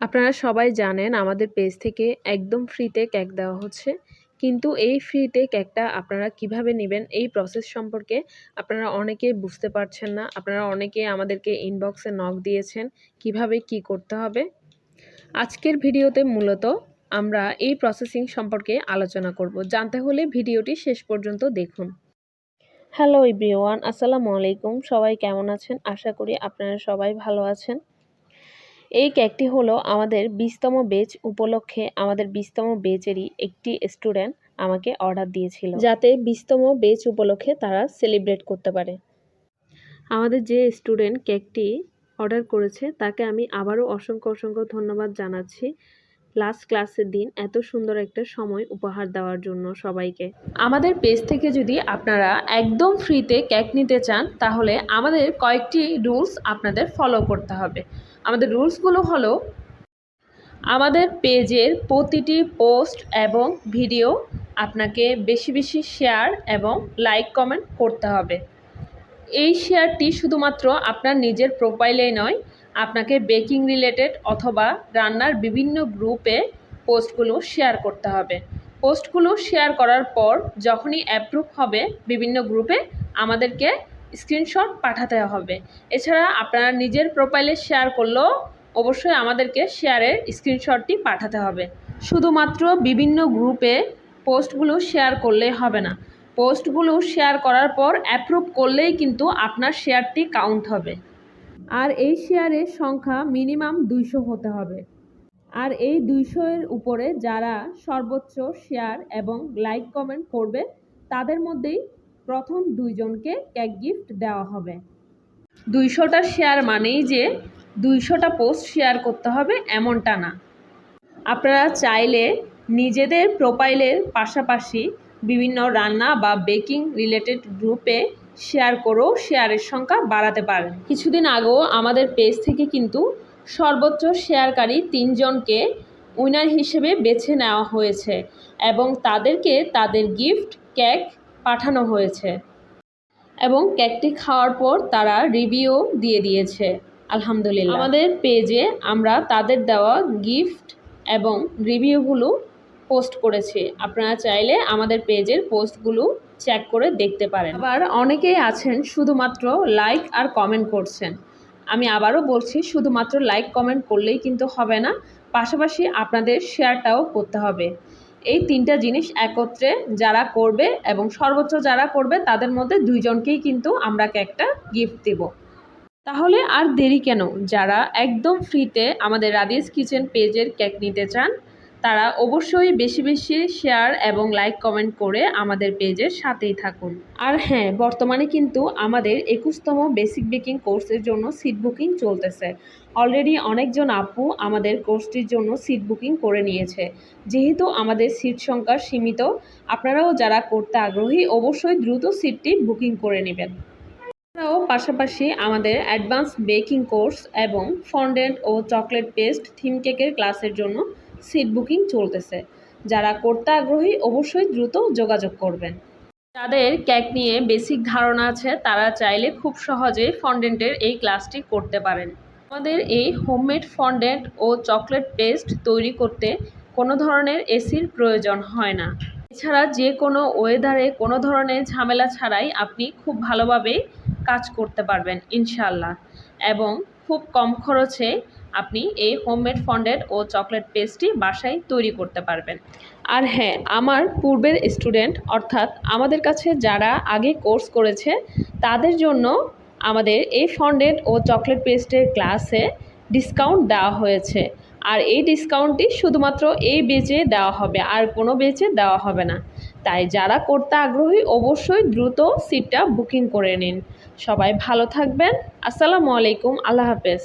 আপনারা সবাই জানেন আমাদের পেজ থেকে একদম ফ্রিতে কেক দেওয়া হচ্ছে। কিন্তু এই ফ্রিতে কেকটা আপনারা কীভাবে নেবেন, এই প্রসেস সম্পর্কে আপনারা অনেকেই বুঝতে পারছেন না। আপনারা অনেকে আমাদেরকে ইনবক্সে নক দিয়েছেন কীভাবে কি করতে হবে। আজকের ভিডিওতে মূলত আমরা এই প্রসেসিং সম্পর্কে আলোচনা করব। জানতে হলে ভিডিওটি শেষ পর্যন্ত দেখুন। হ্যালো ইব্রিওয়ান আসসালামু আলাইকুম। সবাই কেমন আছেন? আশা করি আপনারা সবাই ভালো আছেন। এই কেকটি হলো আমাদের বিশতম বেচ উপলক্ষে আমাদের বিশতম বেচেরই একটি স্টুডেন্ট আমাকে অর্ডার দিয়েছিল। যাতে বিশতম বেচ উপলক্ষে তারা সেলিব্রেট করতে পারে। আমাদের যে স্টুডেন্ট কেকটি অর্ডার করেছে, তাকে আমি আবারও অসংখ্য অসংখ্য ধন্যবাদ জানাচ্ছি। লাস্ট ক্লাসের দিন এত সুন্দর একটা সময় উপহার দেওয়ার জন্য সবাইকে। আমাদের পেজ থেকে যদি আপনারা একদম ফ্রিতে কেক নিতে চান, তাহলে আমাদের কয়েকটি রুলস আপনাদের ফলো করতে হবে। আমাদের রুলসগুলো হলো আমাদের পেজের প্রতিটি পোস্ট এবং ভিডিও আপনাকে বেশি বেশি শেয়ার এবং লাইক কমেন্ট করতে হবে। এই শেয়ারটি শুধুমাত্র আপনার নিজের প্রোফাইলেই নয়, আপনাকে বেকিং রিলেটেড অথবা রান্নার বিভিন্ন গ্রুপে পোস্টগুলো শেয়ার করতে হবে। পোস্টগুলো শেয়ার করার পর যখনই অ্যাপ্রুভ হবে বিভিন্ন গ্রুপে আমাদেরকে স্ক্রিনশট পাঠাতে হবে। এছাড়া আপনারা নিজের প্রোফাইলে শেয়ার করলেও অবশ্যই আমাদেরকে শেয়ারের স্ক্রিনশটটি পাঠাতে হবে। শুধুমাত্র বিভিন্ন গ্রুপে পোস্টগুলো শেয়ার করলে হবে না। পোস্টগুলো শেয়ার করার পর অ্যাপ্রুভ করলেই কিন্তু আপনার শেয়ারটি কাউন্ট হবে। আর এই শেয়ারের সংখ্যা মিনিমাম দুইশো হতে হবে। আর এই দুইশো এর উপরে যারা সর্বোচ্চ শেয়ার এবং লাইক কমেন্ট করবে, তাদের মধ্যেই প্রথম দুইজনকে কেক গিফট দেওয়া হবে। দুইশোটা শেয়ার মানেই যে দুইশোটা পোস্ট শেয়ার করতে হবে এমনটা না। আপনারা চাইলে নিজেদের প্রোফাইলের পাশাপাশি বিভিন্ন রান্না বা বেকিং রিলেটেড গ্রুপে শেয়ার করেও শেয়ারের সংখ্যা বাড়াতে পারেন। কিছুদিন আগেও আমাদের পেজ থেকে কিন্তু সর্বোচ্চ শেয়ারকারী তিনজনকে উইনার হিসেবে বেছে নেওয়া হয়েছে এবং তাদেরকে তাদের গিফট, কেক পাঠানো হয়েছে এবং কেকটি খাওয়ার পর তারা রিভিউ দিয়ে দিয়েছে। আলহামদুলিল্লাহ। আমাদের পেজে আমরা তাদের দেওয়া গিফট এবং রিভিউগুলো পোস্ট করেছি। আপনারা চাইলে আমাদের পেজের পোস্টগুলো চেক করে দেখতে পারেন। আবার অনেকেই আছেন শুধুমাত্র লাইক আর কমেন্ট করছেন। আমি আবারও বলছি, শুধুমাত্র লাইক কমেন্ট করলেই কিন্তু হবে না, পাশাপাশি আপনাদের শেয়ারটাও করতে হবে। এই তিনটা জিনিস একত্রে যারা করবে এবং সর্বোচ্চ যারা করবে, তাদের মধ্যে দুইজনকেই কিন্তু আমরা একটা গিফট দেব। তাহলে আর দেরি কেন? যারা একদম ফ্রিতে আমাদের রাদিস কিচেন পেজের কেক নিতে চান তারা অবশ্যই বেশি বেশি শেয়ার এবং লাইক কমেন্ট করে আমাদের পেজের সাথেই থাকুন। আর হ্যাঁ বর্তমানে কিন্তু আমাদের একুশতম বেসিক বেকিং কোর্সের জন্য সিট বুকিং চলতেছে। অলরেডি অনেকজন আপু আমাদের কোর্সটির জন্য সিট বুকিং করে নিয়েছে। যেহেতু আমাদের সিট সংখ্যা সীমিত, আপনারাও যারা করতে আগ্রহী অবশ্যই দ্রুত সিটটি বুকিং করে নেবেন। এছাড়াও পাশাপাশি আমাদের অ্যাডভান্স বেকিং কোর্স এবং ফন্ডেন্ট ও চকলেট পেস্ট থিম কেকের ক্লাসের জন্য সিট বুকিং চলতেছে। যারা করতে আগ্রহী অবশ্যই দ্রুত যোগাযোগ করবেন। যাদের কেক নিয়ে বেসিক ধারণা আছে, তারা চাইলে খুব সহজে ফন্ডেন্টের এই ক্লাসটি করতে পারেন। আমাদের এই হোমমেড ফন্ডেন্ট ও চকলেট পেস্ট তৈরি করতে কোনো ধরনের এসির প্রয়োজন হয় না। এছাড়া যে কোনো ওয়েদারে কোনো ধরনের ঝামেলা ছাড়াই আপনি খুব ভালোভাবে কাজ করতে পারবেন ইনশাল্লাহ এবং খুব কম খরচে আপনি এই হোমমেড ফন্ডেড ও চকলেট পেস্টটি বাসায় তৈরি করতে পারবেন। আর হ্যাঁ আমার পূর্বের স্টুডেন্ট, অর্থাৎ আমাদের কাছে যারা আগে কোর্স করেছে, তাদের জন্য আমাদের এই ফন্ডেড ও চকলেট পেস্টের ক্লাসে ডিসকাউন্ট দেওয়া হয়েছে। আর এই ডিসকাউন্টটি শুধুমাত্র এই বেচে দেওয়া হবে, আর কোনো বেচে দেওয়া হবে না। তাই যারা করতে আগ্রহী, অবশ্যই দ্রুত সিটটা বুকিং করে নিন। সবাই ভালো থাকবেন। আসসালামু আলাইকুম, আল্লাহ হাফেজ।